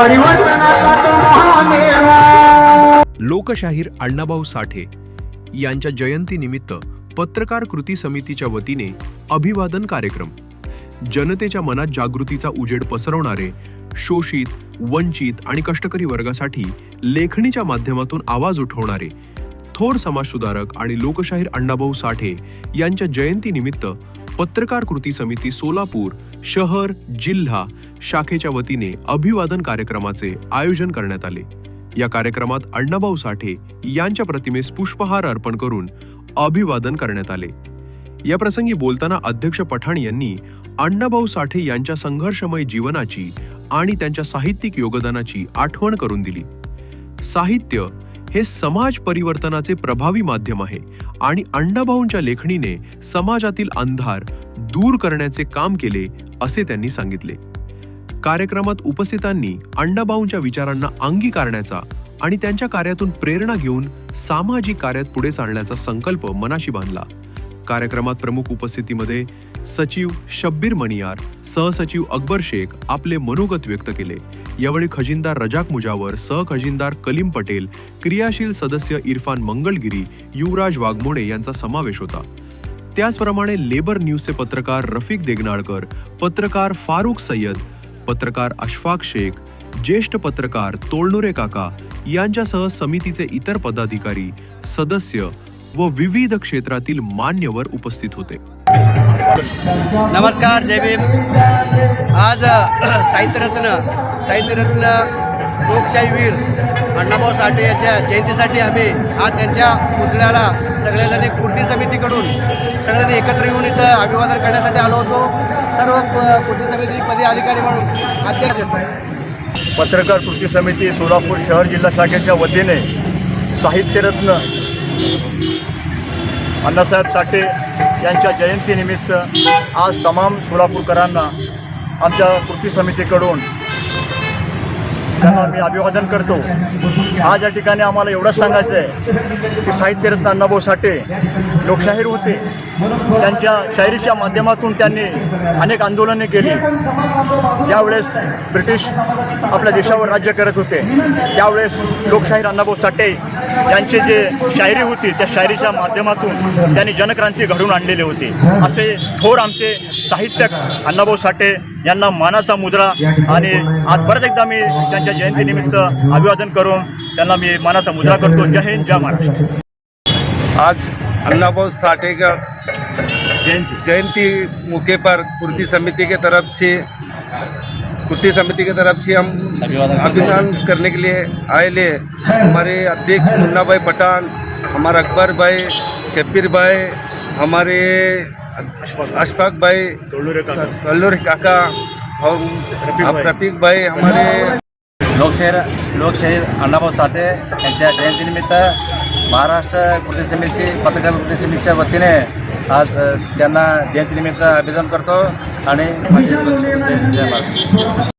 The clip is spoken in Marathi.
परिवर्तनाचा तो लोकशाहीर अण्णाभाऊ साठे यांच्या जयंतीनिमित्त पत्रकार कृती समितीच्या वतीने अभिवादन कार्यक्रम. जनतेच्या मनात जागृतीचा उजेड पसरवणारे शोषित वंचित आणि कष्टकरी वर्गासाठी लेखणीच्या माध्यमातून आवाज उठवणारे थोर समाजसुधारक आणि लोकशाहीर अण्णाभाऊ साठे यांच्या जयंतीनिमित्त पत्रकार कृती समिती सोलापूर शहर जिल्हा शाखेच्या वतीने अभिवादन कार्यक्रमाचे आयोजन करण्यात आले. या कार्यक्रमात अण्णाभाऊ साठे यांच्या प्रतिमेस पुष्पहार अर्पण करून अभिवादन करण्यात आले. या प्रसंगी बोलताना अध्यक्ष पठाण यांनी अण्णाभाऊ साठे यांच्या संघर्षमय जीवनाची आणि त्यांच्या साहित्यिक योगदानाची आठवण करून दिली. साहित्य हे समाज परिवर्तनाचे प्रभावी माध्यम आहे आणि अण्णाभाऊंच्या लेखणीने समाजातील अंधार दूर करण्याचे काम केले असे त्यांनी सांगितले. कार्यक्रमात उपस्थितांनी अंडाबाऊंच्या विचारांना अंगीकारण्याचा आणि त्यांच्या कार्यातून प्रेरणा घेऊन सामाजिक कार्यात पुढे चालण्याचा संकल्प मनाशी बांधला. कार्यक्रमात प्रमुख उपस्थितीमध्ये सचिव शब्बीर मणियार सहसचिव अकबर शेख आपले मनोगत व्यक्त केले. यावेळी खजिनदार रजाक मुजावर सहखजिनदार कलीम पटेल क्रियाशील सदस्य इरफान मंगलगिरी युवराज वाघमोडे यांचा समावेश होता. त्याचप्रमाणे लेबर न्यूजचे पत्रकार रफिक देगनाळकर पत्रकार फारुख सय्यद पत्रकार अशफाक शेख ज्येष्ठ पत्रकार तोळनुरे काका यांच्यासह समितीचे इतर पदाधिकारी सदस्य व विविध क्षेत्रातील मान्यवर उपस्थित होते. नमस्कार जय भीम. आज साहित्यरत्न साहित्यरत्न लोकशाहीवीर अण्णाभाऊ साठे यांच्या जयंतीसाठी आम्ही आज त्यांच्या पुतळ्याला सगळ्याजणी कृती समितीकडून सगळ्यांनी एकत्र येऊन इथं अभिवादन करण्यासाठी आलो होतो. सर्व प- कृती समिती अधिकारी म्हणून अध्यक्ष पत्रकार कृती समिती सोलापूर शहर जिल्हा शाखेच्या वतीने साहित्यरत्न अण्णासाहेब साठे यांच्या जयंतीनिमित्त आज तमाम सोलापूरकरांना आमच्या कृती समितीकडून त्यांना मी अभिवादन करतो. आज या ठिकाणी आम्हाला एवढंच सांगायचं आहे की साहित्यरत्न अण्णाभाऊ साठे लोकशाहीर होते. त्यांच्या शायरीच्या माध्यमातून त्यांनी अनेक आंदोलने केली. ज्यावेळेस ब्रिटिश आपल्या देशावर राज्य करत होते. त्यावेळेस लोकशाहीर अण्णाभाऊ साठे त्यांचे जे शायरी होती त्या शायरीच्या माध्यमातून त्यांनी जनक्रांती घडून आणलेली होती. असे थोर आमचे साहित्यक अण्णाभाऊ साठे यांना मानाचा मुद्रा आणि आज परत एकदा मी त्यांच्या जयंतीनिमित्त अभिवादन करून त्यांना मी मानाचा मुद्रा करतो. जय हिंद जय महाराष्ट्र. आज अण्णाभाऊ साठे का जयंती जयंती मौके पर पूर्ति समिति के तरफ से कुर्ती समिति की तरफ से हम अभियान करने के लिए आए ले। हमारे अध्यक्ष मुन्ना भाई पठान हमारा अकबर भाई शब्बीर भाई हमारे अशफाक भाई कल्लूर काका। और भाई। रफीक भाई हमारे लोकशाहीर लोकशाहीर अण्णाभाऊ साठे यांच्या जयंतीनिमित्त महाराष्ट्र कृती समिती पत्रकार कृती समितीच्या वतीने आज त्यांना जयंतीनिमित्त अभिवादन करतो. आणि माझे जय जय महाराष्ट्र